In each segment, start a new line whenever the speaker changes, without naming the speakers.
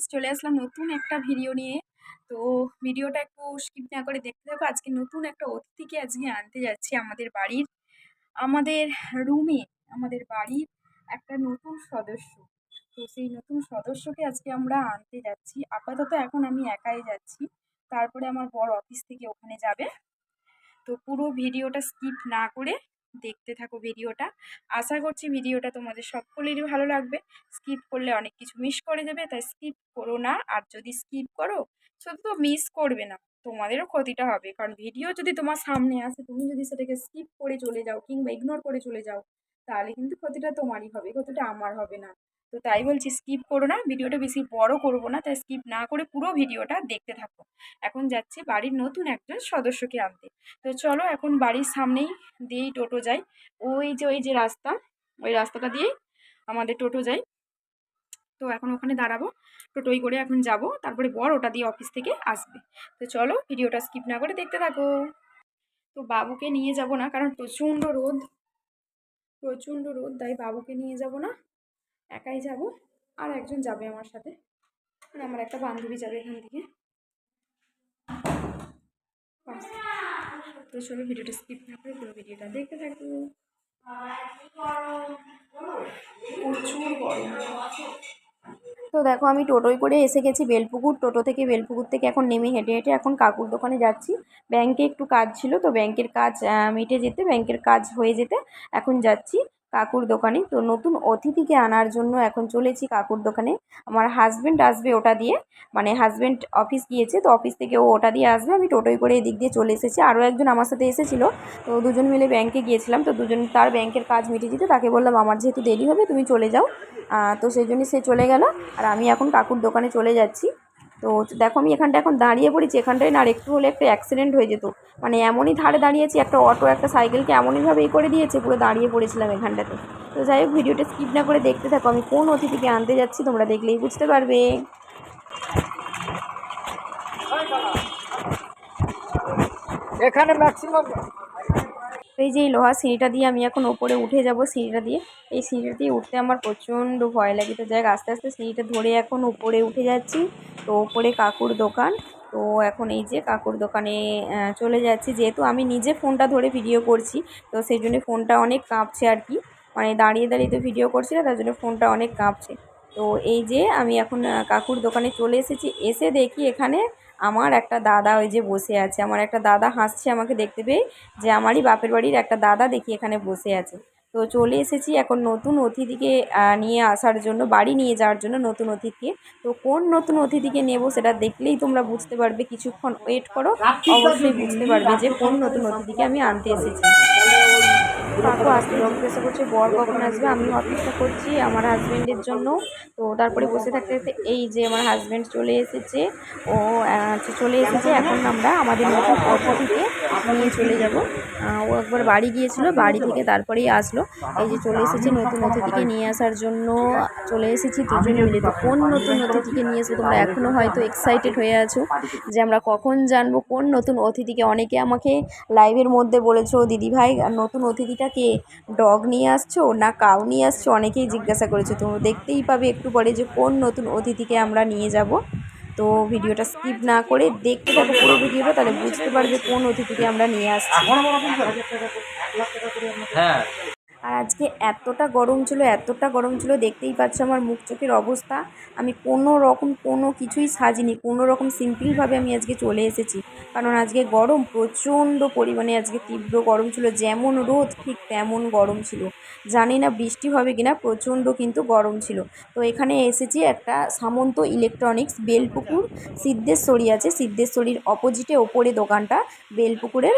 Friends চলে আসলাম নতুন একটা ভিডিও নিয়ে। তো ভিডিওটা একটু স্কিপ না করে দেখতে থাকো, আজকে নতুন একটা অতিথিকে আজকে আনতে যাচ্ছি আমাদের বাড়ির, আমাদের রুমে আমাদের বাড়ির একটা নতুন সদস্য। তো সেই নতুন সদস্যকে আজকে আমরা আনতে যাচ্ছি। আপাতত এখন আমি একাই যাচ্ছি, তারপরে আমার বড় অফিস থেকে ওখানে যাবে। তো পুরো ভিডিওটা স্কিপ না করে দেখতে থাকো ভিডিওটা। আশা করছি ভিডিওটা তোমাদের সকলেরই ভালো লাগবে। স্কিপ করলে অনেক কিছু মিস করে যাবে তাই স্কিপ করো না। আর যদি স্কিপ করো, শুধু তো মিস করবে না, তোমাদেরও ক্ষতিটা হবে। কারণ ভিডিও যদি তোমার সামনে আসে, তুমি যদি সেটাকে স্কিপ করে চলে যাও কিংবা ইগনোর করে চলে যাও, তাহলে কিন্তু ক্ষতিটা তোমারই হবে, ক্ষতিটা আমার হবে না। তো তাই বলছি স্কিপ করো না, ভিডিওটা বেশি বড় করব না, তাই স্কিপ না করে পুরো ভিডিওটা দেখতে থাকো। এখন যাচ্ছে বাড়ির নতুন একজন সদস্যকে আনতে। তো চলো এখন বাড়ির সামনেই দিয়েই টোটো যাই। ওই যে ওই যে রাস্তা, ওই রাস্তাটা দিয়েই আমাদের টোটো যাই। তো এখন ওখানে দাঁড়াবো, টোটোই করে এখন যাব, তারপরে বর ওটা দিয়ে অফিস থেকে আসবে। তো চলো ভিডিওটা স্কিপ না করে দেখতে থাকো। তো বাবুকে নিয়ে যাব না, কারণ প্রচণ্ড রোদ প্রচণ্ড রোদ, তাই বাবুকে নিয়ে যাব না। একাই যাব, আর একজন যাবে আমার সাথে। আর আমার একটা বান্ধবী যাবে এখান থেকে। তো চলো ভিডিওটা স্কিপ না করে পুরো ভিডিওটা দেখতে থাকো। প্রচুর গরম। তো দেখো, আমি টোটোয় করে এসে গেছি বেলপুকুর। টোটো থেকে বেলপুকুর থেকে এখন নেমে হেঁটে হেঁটে এখন কাকুর দোকানে যাচ্ছি। ব্যাংকে একটু কাজ ছিল, তো ব্যাংকের কাজ মিটে যেতে, ব্যাংকের কাজ হয়ে যেতে এখন যাচ্ছি। কাকুর দোকানে। তো নতুন অতিথিকে আনার জন্য এখন চলেছি কাকুর দোকানে। আমার হাজব্যান্ড আসবে ওটা দিয়ে। মানে হাজব্যান্ড অফিস গিয়েছে, তো অফিস থেকে ও ওটা দিয়ে আসবে। আমি টোটোয় করে এদিক দিয়ে চলে এসেছি। আরও একজন আমার সাথে এসেছিল। তো দুজন মিলে ব্যাংকে গিয়েছিলাম। তো দুজন তার ব্যাংকের কাজ মিটে যেতে তাকে বললাম, আমার যেহেতু দেরি হবে, তুমি চলে যাও। তো সেই জন্যই সে চলে গেল। আর আমি এখন কাকুর দোকানে চলে যাচ্ছি। তো দেখো আমি এখানটা এখন দাঁড়িয়ে পড়েছি এখানটায় না আর একটু হলে একটা অ্যাক্সিডেন্ট হয়ে যেত। মানে এমনই ধারে দাঁড়িয়েছি একটা অটো একটা সাইকেলকে এমনইভাবে এই করে দিয়েছে পুরো দাঁড়িয়ে পড়েছিলাম এখানটাতে। তো যাই হোক ভিডিওটা স্কিপ না করে দেখতে থাকো আমি কোন অতিথিকে আনতে যাচ্ছি তোমরা দেখলেই বুঝতে পারবে।
এখানে ম্যাক্সিমাম
এই যে লোহার সিঁড়িটা দিয়ে আমি এখন ওপরে উঠে যাব সিঁড়িটা দিয়ে। এই সিঁড়িটা দিয়ে উঠতে আমার প্রচণ্ড ভয় লাগে। তো যাই আস্তে আস্তে সিঁড়িটা ধরে এখন উপরে উঠে যাচ্ছি। তো ওপরে কাকুর দোকান। তো এখন এই যে কাকুর দোকানে চলে যাচ্ছি। যেহেতু আমি নিজে ফোনটা ধরে ভিডিও করছি, তো সেই জন্য ফোনটা অনেক কাঁপছে আর কি। মানে দাঁড়িয়ে দাঁড়িয়ে তো ভিডিও করছি না, তার জন্য ফোনটা অনেক কাঁপছে। তো এই যে আমি এখন কাকুর দোকানে চলে এসেছি। এসে দেখি এখানে আমার একটা দাদা ওই যে বসে আছে। আমার একটা দাদা হাসছে আমাকে দেখতে পেয়ে, যে আমারই বাপের বাড়ির একটা দাদা দেখি এখানে বসে আছে। তো চলে এসেছি এখন নতুন অতিথিকে নিয়ে আসার জন্য, বাড়ি নিয়ে যাওয়ার জন্য নতুন অতিথিকে। তো কোন নতুন অতিথিকে নেব সেটা দেখলেই তোমরা বুঝতে পারবে, কিছুক্ষণ ওয়েট করো। অবশ্যই বুঝতে পারবে যে কোন নতুন অতিথিকে আমি আনতে এসেছি। কাকু আসতে জিজ্ঞাসা করছে বর কখন আসবে? আমি অপেক্ষা করছি আমার হাজব্যান্ডের জন্য। তো তারপরে বসে থাকতে থাকতে এই যে আমার হাজব্যান্ড চলে এসেছে, ও চলে এসেছে। এখন আমরা আমাদের নতুন অতিথিকে নিয়ে চলে যাব। ও একবার বাড়ি গিয়েছিল, বাড়ি থেকে তারপরেই আসলো। এই যে চলে এসেছি নতুন অতিথিকে নিয়ে আসার জন্য। চলে এসেছি দুজনে মিলে। তো কোন নতুন অতিথিকে নিয়ে এসে তোমরা এখনও হয়তো এক্সাইটেড হয়ে আছো যে আমরা কখন জানব, কোন নতুন অতিথিকে? অনেকে আমাকে লাইভের মধ্যে বলেছ, দিদি ভাই, নতুন অতিথিটা কে? ডগ নিয়ে আসছো না কাউ নিয়ে আসছো? অনেকেই জিজ্ঞাসা করেছ। তো দেখতেই পাবে একটু পরে যে কোন নতুন অতিথিকে আমরা নিয়ে যাব। তো ভিডিওটা স্কিপ না করে দেখতে থাকো পুরো ভিডিওটা তাহলে বুঝতে পারবে কোন অতিথিকে আমরা নিয়ে আসছি।
হ্যাঁ।
আজকে এতটা গরম ছিল, এতটা গরম ছিল, দেখতেই পাচ্ছ আমার মুখ চোখের অবস্থা। আমি কোনো রকম কোনো কিছুই সাজিনি, কোনো রকম সিম্পলভাবে আমি আজকে চলে এসেছি। কারণ আজকে গরম প্রচণ্ড পরিমাণে, আজকে তীব্র গরম ছিল, যেমন রোদ ঠিক তেমন গরম ছিল। জানি না বৃষ্টি হবে কিনা, প্রচণ্ড কিন্তু গরম ছিল। তো এখানে এসেছি একটা সামন্ত ইলেকট্রনিক্স বেলপুকুর, সিদ্ধেশ্বরী আছে, সিদ্ধেশ্বরীর অপোজিটে ওপরে দোকানটা, বেলপুকুরের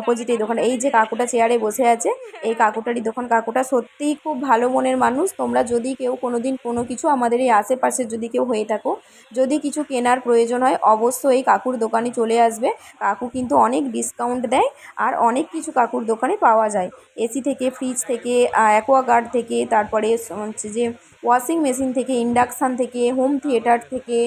অপোজিটে দোকান। এই যে কাকুটা চেয়ারে বসে আছে, এই কাকুটারই দোকান, কাকুটা সত্যিই খুব ভালো মনের মানুষ। তোমরা যদি কেউ কোনো দিন কোনো কিছু আমাদের এই আশেপাশে যদি কেউ হয়ে থাকো, যদি কিছু কেনার প্রয়োজন হয়, অবশ্যই এই কাকুর দোকানে চলে আসবে। কাকু কিন্তু অনেক ডিসকাউন্ট দেয় আর অনেক কিছু কাকুর দোকানে পাওয়া যায়। এসি থেকে ফ্রিজ থেকে অ্যাকোয়াগার্ড থেকে, তারপরে হচ্ছে যে ওয়াশিং মেশিন থেকে ইন্ডাকশান থেকে হোম থিয়েটার থেকে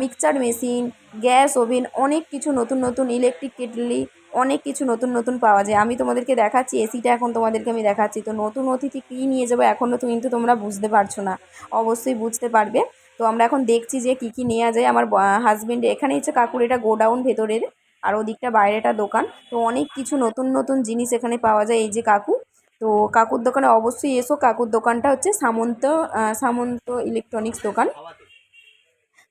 মিক্সচার মেশিন গ্যাস ওভেন অনেক কিছু নতুন নতুন ইলেকট্রিক কেটলি অনেক কিছু নতুন নতুন পাওয়া যায়। আমি তোমাদেরকে দেখাচ্ছি, এসিটা এখন তোমাদেরকে আমি দেখাচ্ছি। তো নতুন অতিথি কী নিয়ে যাব এখনও কিন্তু তোমরা বুঝতে পারছ না। অবশ্যই বুঝতে পারবে। তো আমরা এখন দেখছি যে কি কি নেওয়া যায়। আমার হাজবেন্ড এখানে হচ্ছে কাকুর এটা গোডাউন ভেতরের আর ওদিকটা বাইরেটা দোকান। তো অনেক কিছু নতুন নতুন জিনিস এখানে পাওয়া যায় এই যে কাকু। তো কাকুর দোকানে অবশ্যই এসো। কাকুর দোকানটা হচ্ছে সামন্ত সামন্ত ইলেকট্রনিক্স দোকান।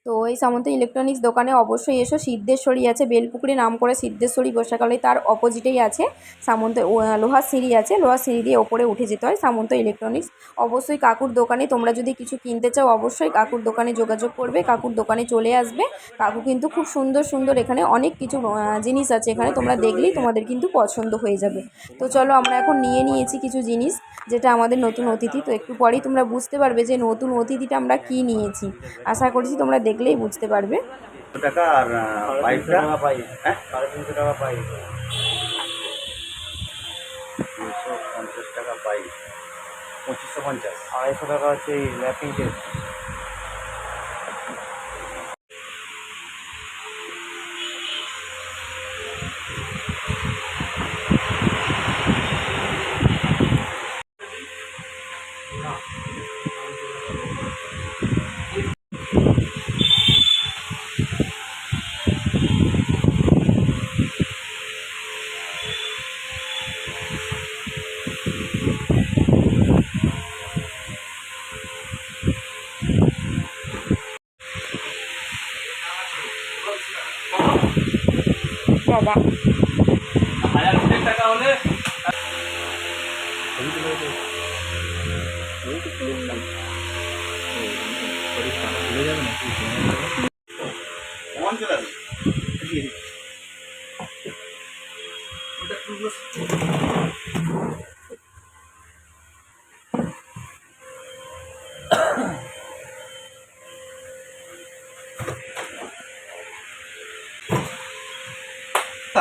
তো এই সামন্ত ইলেকট্রনিক্স দোকানে অবশ্যই এসো, সিদ্ধেশ্বরী আছে, বেলপুকুরে নাম করে সিদ্ধেশ্বরী বর্ষাকালে তার অপোজিটেই আছে সামন্ত লোহার সিঁড়ি আছে, লোহার সিঁড়ি দিয়ে ওপরে উঠে যেতে হয় সামন্ত ইলেকট্রনিক্স অবশ্যই কাকুর দোকানে তোমরা যদি কিছু কিনতে চাও, অবশ্যই কাকুর দোকানে যোগাযোগ করবে, কাকুর দোকানে চলে আসবে। কাকু কিন্তু খুব সুন্দর সুন্দর এখানে অনেক কিছু জিনিস আছে, এখানে তোমরা দেখলেই তোমাদের কিন্তু পছন্দ হয়ে যাবে। তো চলো আমরা এখন নিয়ে নিয়েছি কিছু জিনিস, যেটা আমাদের নতুন অতিথি। তো একটু পরেই তোমরা বুঝতে পারবে যে নতুন অতিথিটা আমরা কী নিয়েছি। আশা করছি তোমরা দেখলেই বুঝতে পারবে।
টাকা আর পাইপটা?
পাই।
হ্যাঁ?
সাড়ে তিনশো টাকা পাই।
পঞ্চাশ টাকা পাই। পঁচিশশো পঞ্চাশ।
আড়াইশো টাকা হচ্ছে এই র্যাপিং টেস্ট।
বাবা
কেমন চলে আসবে দেয়ালে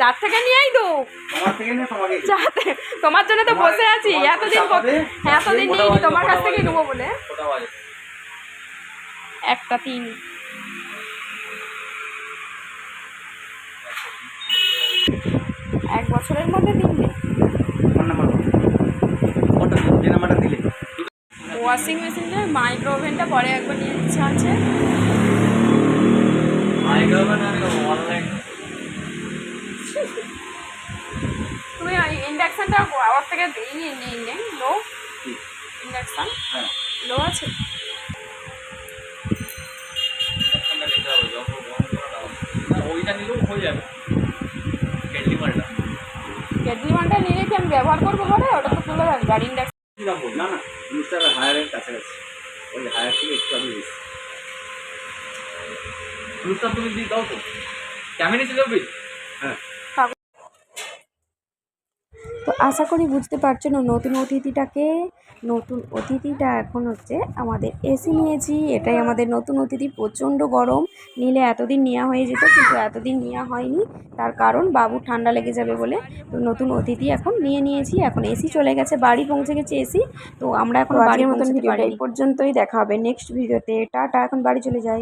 যার থেকে নিয়েই তো
তোমার
জন্য তো বসে আছি। এতদিন হ্যাঁ এতদিন নিয়ে তোমার কাছ থেকে নেব বলে। একটা তিন। এক বছরের মধ্যে
দিলে।
ওয়াশিং মেশিনটা মাইক্রো ওভেনটা পরে একবার নিয়ে ইচ্ছা আছে।
মাইক্রোওভেন আর অনলাইন
ওর থেকে দিয়ে নিয়ে নিয়ে নে লো? ইন্ডাকশান
হ্যাঁ।
লো আছে?
ওইটা নিলেও হয়ে যাবে। ক্যান্ডি মালটা
কেটলি মানটা নিলে কি আমি ব্যবহার করব পরে ওটা তো তুলে ইন্ডাকশান
বলছি?
না না হায়ারের কাছাকাছি। ওই হায়ার থেকে একটু আমি
তুমি দিয়ে দাও তো। কেমনই ছিল
হ্যাঁ।
তো আশা করি বুঝতে পারছ না নতুন অতিথিটাকে নতুন অতিথিটা এখন হচ্ছে আমাদের এসি নিয়েছি। এটাই আমাদের নতুন অতিথি প্রচণ্ড গরম। নিলে এতদিন নেওয়া হয়ে যেত কিন্তু এতদিন নেওয়া হয়নি। তার কারণ বাবু ঠান্ডা লেগে যাবে বলে তো নতুন অতিথি এখন নিয়ে নিয়েছি। এখন এসি চলে গেছে বাড়ি পৌঁছে গেছে এসি। তো আমরা এখন বাড়ির মতন ভিডিওটা এই পর্যন্তই দেখা হবে নেক্সট ভিডিওতে। টাটা এখন বাড়ি চলে যাই।